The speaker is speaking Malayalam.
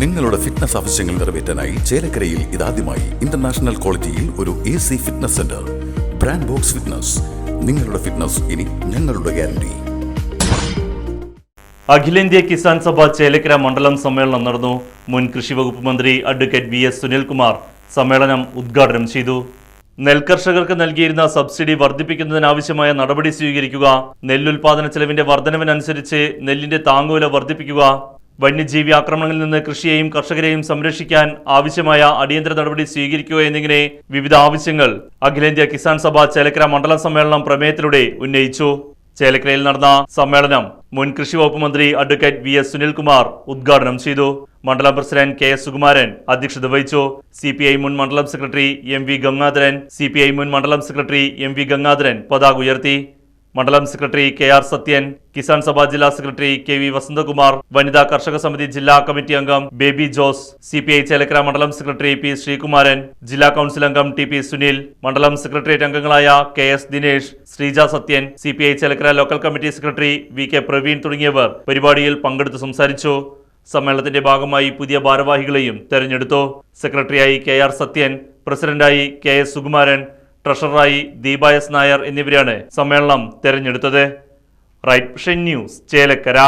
നിങ്ങളുടെ ഫിറ്റ്നസ് ആവശ്യങ്ങൾ നിറവേറ്റാനായി ചേലക്കരയിൽ ഇതാദ്യമായി ഇന്റർനാഷണൽ ക്വാളിറ്റിയിൽ ഒരു A C fitness centre brand box fitness നിങ്ങളുടെ ഫിറ്റ്നസ് ഇനി ഞങ്ങളുടെ ഗ്യാരണ്ടി അഖിലേന്ത്യാ കിസാൻ സഭ ചേലക്കര മണ്ഡലം സമ്മേളനം നടന്നു. മുൻ കൃഷി വകുപ്പ് മന്ത്രി അഡ്വക്കേറ്റ് വി എസ് സുനിൽകുമാർ സമ്മേളനം ഉദ്ഘാടനം ചെയ്തു. നെൽകർഷകർക്ക് നൽകിയിരുന്ന സബ്സിഡി വർദ്ധിപ്പിക്കുന്നതിനാവശ്യമായ നടപടി സ്വീകരിക്കുക. നെല്ലുൽപാദന ചെലവിന്റെ വർധനവിനനുസരിച്ച് നെല്ലിന്റെ താങ്ങുവില വർദ്ധിപ്പിക്കുക. വന്യജീവി ആക്രമണങ്ങളിൽ നിന്ന് കൃഷിയെയും കർഷകരെയും സംരക്ഷിക്കാൻ ആവശ്യമായ അടിയന്തര നടപടി സ്വീകരിക്കുക എന്നിങ്ങനെ വിവിധ ആവശ്യങ്ങൾ അഖിലേന്ത്യാ കിസാൻ സഭ ചേലക്കര മണ്ഡല സമ്മേളനം പ്രമേയത്തിലൂടെ ഉന്നയിച്ചു. ചേലക്കരയിൽ നടന്ന സമ്മേളനം മുൻ കൃഷി വകുപ്പ് മന്ത്രി അഡ്വക്കേറ്റ് വി എസ് സുനിൽകുമാർ ഉദ്ഘാടനം ചെയ്തു. മണ്ഡലം പ്രസിഡന്റ് കെ എസ് സുകുമാരൻ അധ്യക്ഷത വഹിച്ചു. സി പി ഐ മുൻ മണ്ഡലം secretary M V Gangadharan C P I മുൻ മണ്ഡലം സെക്രട്ടറി എം വി ഗംഗാധരൻ പതാക ഉയർത്തി. മണ്ഡലം secretary K R Sathyan Kisan Sabha ജില്ലാ സെക്രട്ടറി കെ വി വസന്തകുമാർ വനിതാ കർഷക സമിതി ജില്ലാ കമ്മിറ്റി അംഗം Baby Jose C P I Chelakkara മണ്ഡലം സെക്രട്ടറി പി ശ്രീകുമാരൻ ജില്ലാ കൌൺസിൽ അംഗം ടി പി സുനിൽ മണ്ഡലം സെക്രട്ടേറിയറ്റ് അംഗങ്ങളായ K S Dinesh Sreeja Sathyan C P I Chelakkara local committee secretary V K Praveen തുടങ്ങിയവർ പരിപാടിയിൽ പങ്കെടുത്ത് സംസാരിച്ചു. സമ്മേളനത്തിന്റെ ഭാഗമായി പുതിയ ഭാരവാഹികളെയും തെരഞ്ഞെടുത്തു. സെക്രട്ടറിയായി കെ ആർ സത്യൻ പ്രസിഡന്റായി കെ എസ് സുകുമാരൻ ട്രഷററായി ദീപ എസ് നായർ എന്നിവരെയാണ് സമ്മേളനം തെരഞ്ഞെടുത്തത്. Right news Chelakkara.